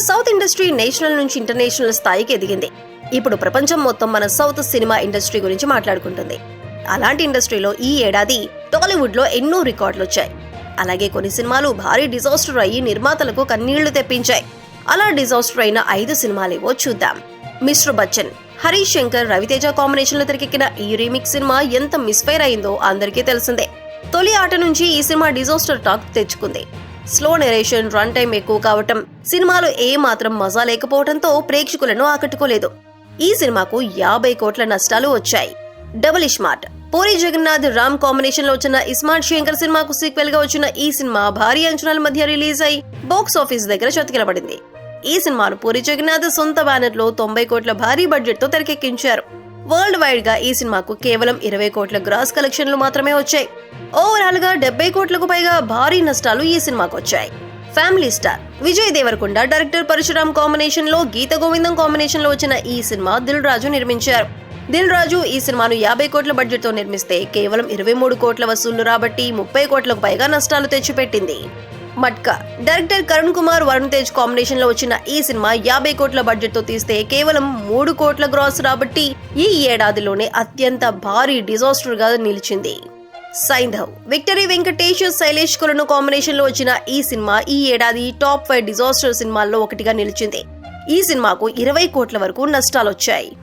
South industry national నుంచి international స్థాయికి ఎదిగింది. ఇప్పుడు ప్రపంచం మొత్తం మన సౌత్ సినిమా ఇండస్ట్రీ గురించి మాట్లాడుకుంటుంది. అలాంటి ఇండస్ట్రీలో ఈ ఏడాది టాలీవుడ్లో ఎన్నో రికార్డులు వచ్చాయి అలాగే కొన్ని సినిమాలు భారీ డిజాస్టర్ అయ్యి నిర్మాతలకు కన్నీళ్ళు తెప్పించాయి. అలా డిజాస్టర్ అయిన ఐదు సినిమాలేవో చూద్దాం. మిస్టర్ బచ్చన్ హరీష్ శంకర్ రవితేజ కాంబినేషన్లో తెరకెక్కిన ఈ రీమిక్ సినిమా ఎంత మిస్ఫైర్ అయిందో అందరికీ తెలిసిందే. తొలి ఆట నుంచి ఈ సినిమా డిజాస్టర్ టాక్ తెచ్చుకుంది. స్లో నెరేషన్ రన్ టైం ఎక్కువ కావటం సినిమాలో ఏ మాత్రం మజా లేకపోవడంతో ప్రేక్షకులను ఆకట్టుకోలేదు. ఈ సినిమాకు యాభై కోట్ల నష్టాలు వచ్చాయి. Double ismart e Puri Jagannadh Ram కాంబినేషన్లో వచ్చిన ఇస్మార్ట్ శంకర్ సినిమాకు సీక్వెల్గా వచ్చిన ఈ సినిమా భారీ అంచనాల మధ్య రిలీజ్ అయి బాక్స్ ఆఫీస్ దగ్గర చతికిలబడింది. ఈ సినిమాను పూరి జగన్నాథ్ సొంత బ్యానర్లో తొంభై కోట్ల భారీ బడ్జెట్తో తెరకెక్కించారు. వరల్డ్ వైడ్గా ఈ సినిమాకు కేవలం ఇరవై కోట్ల గ్రాస్ కలెక్షన్లు మాత్రమే వచ్చాయి. ఓవరాల్గా డెబ్బై కోట్లకు పైగా భారీ నష్టాలు ఈ సినిమాకు వచ్చాయి. Family star Vijay Devarakonda director Parasuram కాంబినేషన్లో గీత గోవిందం కాంబినేషన్లో వచ్చిన ఈ సినిమా దిల్ రాజు నిర్మించారు. దిల్ రాజు ఈ సినిమాను యాభై కోట్ల బడ్జెట్తో నిర్మిస్తే కేవలం ఇరవై మూడు కోట్ల వసూళ్ళు రాబట్టి ముప్పై కోట్లకు పైగా నష్టాలు తెచ్చిపెట్టింది. మట్కా. డైరెక్టర్ కరుణ్ కుమార్ వరుణ్ తేజ్ కాంబినేషన్లో వచ్చిన ఈ సినిమా యాభై కోట్ల బడ్జెట్తో తీస్తే కేవలం మూడు కోట్ల గ్రాస్ రాబట్టి ఈ ఏడాదిలోనే అత్యంత భారీ డిజాస్టర్గా నిలిచింది. సైంధవ్ విక్టరీ వెంకటేష్ శైలేష్ కులను కాంబినేషన్లో వచ్చిన ఈ సినిమా ఈ ఏడాది టాప్ ఫైవ్ డిజాస్టర్ సినిమాల్లో ఒకటిగా నిలిచింది. ఈ సినిమాకు ఇరవై కోట్ల వరకు నష్టాలొచ్చాయి.